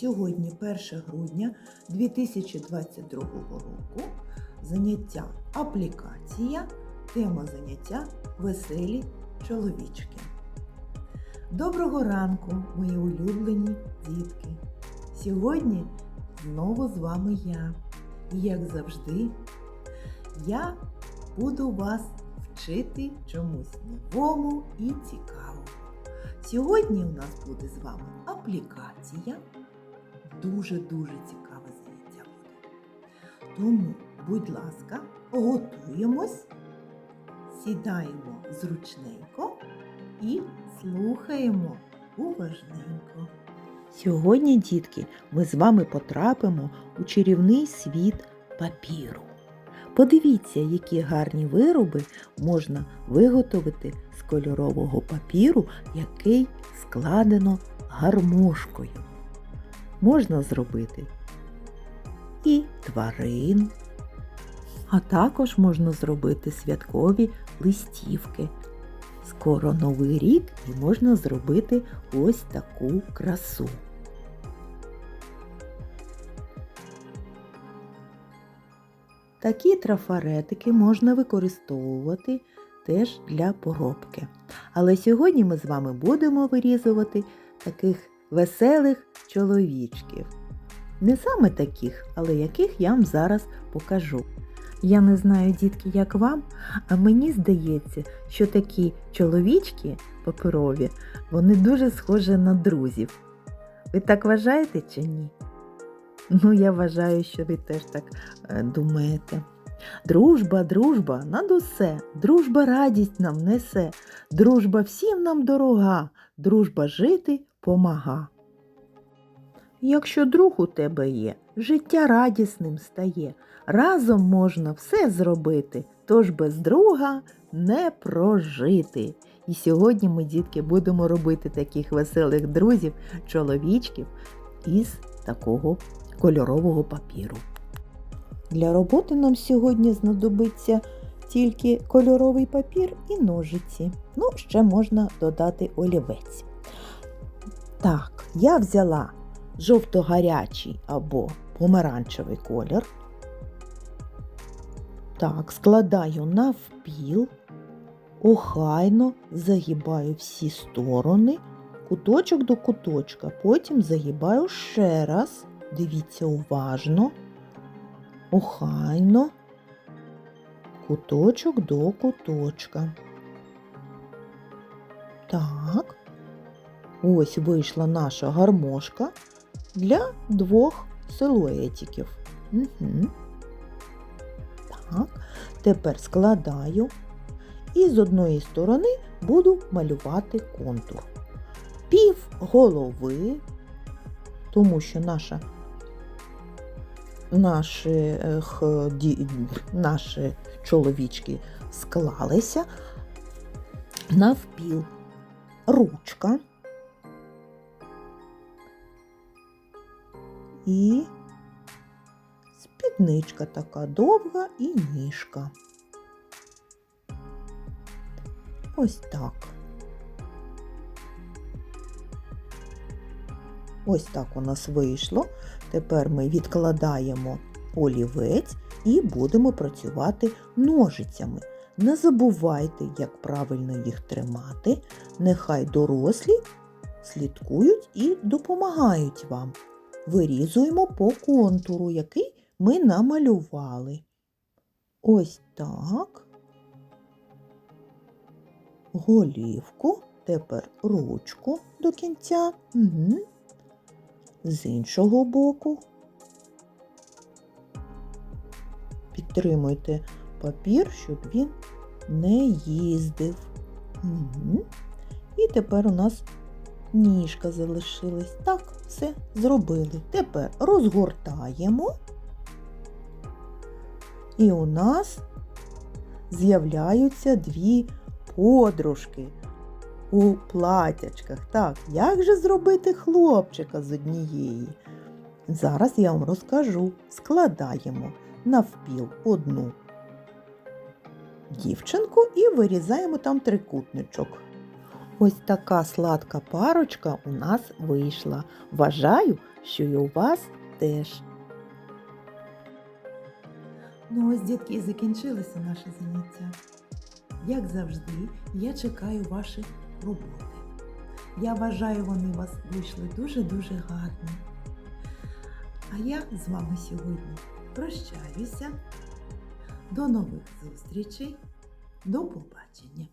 Сьогодні 1 грудня 2022 року. Заняття аплікація. Тема заняття веселі чоловічки. Доброго ранку, мої улюблені дітки! Сьогодні знову з вами я. І як завжди, я буду вас вчити чомусь новому і цікавому. Сьогодні у нас буде з вами аплікація. Дуже-дуже цікаве заняття буде. Тому, будь ласка, готуємось, сідаємо зручненько і слухаємо уважненько. Сьогодні, дітки, ми з вами потрапимо у чарівний світ папіру. Подивіться, які гарні вироби можна виготовити з кольорового папіру, який складено гармошкою. Можна зробити і тварин, а також можна зробити святкові листівки. Скоро новий рік і можна зробити ось таку красу. Такі трафаретики можна використовувати теж для поробки. Але сьогодні ми з вами будемо вирізувати таких веселих чоловічків. Не саме таких, але яких я вам зараз покажу. Я не знаю, дітки, як вам, а мені здається, що такі чоловічки паперові, вони дуже схожі на друзів. Ви так вважаєте чи ні? Ну, я вважаю, що ви теж так е, думаєте. Дружба, дружба над усе, дружба радість нам несе, дружба всім нам дорога, дружба жити помага. Якщо друг у тебе є, життя радісним стає, разом можна все зробити, тож без друга не прожити. І сьогодні ми, дітки, будемо робити таких веселих друзів, чоловічків із такого кольорового папіру. Для роботи нам сьогодні знадобиться тільки кольоровий папір і ножиці. Ну, ще можна додати олівець. Так, я взяла жовто-гарячий або помаранчевий колір. Так, складаю навпіл, охайно загибаю всі сторони, куточок до куточка, потім загибаю ще раз. Дивіться уважно, охайно, куточок до куточка. Так, ось вийшла наша гармошка для двох силуетиків. Угу. Так, тепер складаю і з одної сторони буду малювати контур. Пів голови, тому що наша наші, наші чоловічки склалися навпіл ручка і спідничка така довга і ніжка. Ось так. Ось так у нас вийшло. Тепер ми відкладаємо олівець і будемо працювати ножицями. Не забувайте, як правильно їх тримати. Нехай дорослі слідкують і допомагають вам. Вирізуємо по контуру, який ми намалювали. Ось так. Голівку, тепер ручку до кінця. Угу з іншого боку. Підтримуйте папір, щоб він не їздив. Угу. І тепер у нас ніжка залишилась. Так, все зробили. Тепер розгортаємо. І у нас з'являються дві подружки у платячках. Так, як же зробити хлопчика з однієї? Зараз я вам розкажу. Складаємо навпіл одну дівчинку і вирізаємо там трикутничок. Ось така сладка парочка у нас вийшла. Вважаю, що і у вас теж. Ну ось, дітки, і закінчилося наше заняття. Як завжди, я чекаю ваших роботи. Я вважаю, вони у вас вийшли дуже-дуже гарні. А я з вами сьогодні прощаюся. До нових зустрічей. До побачення.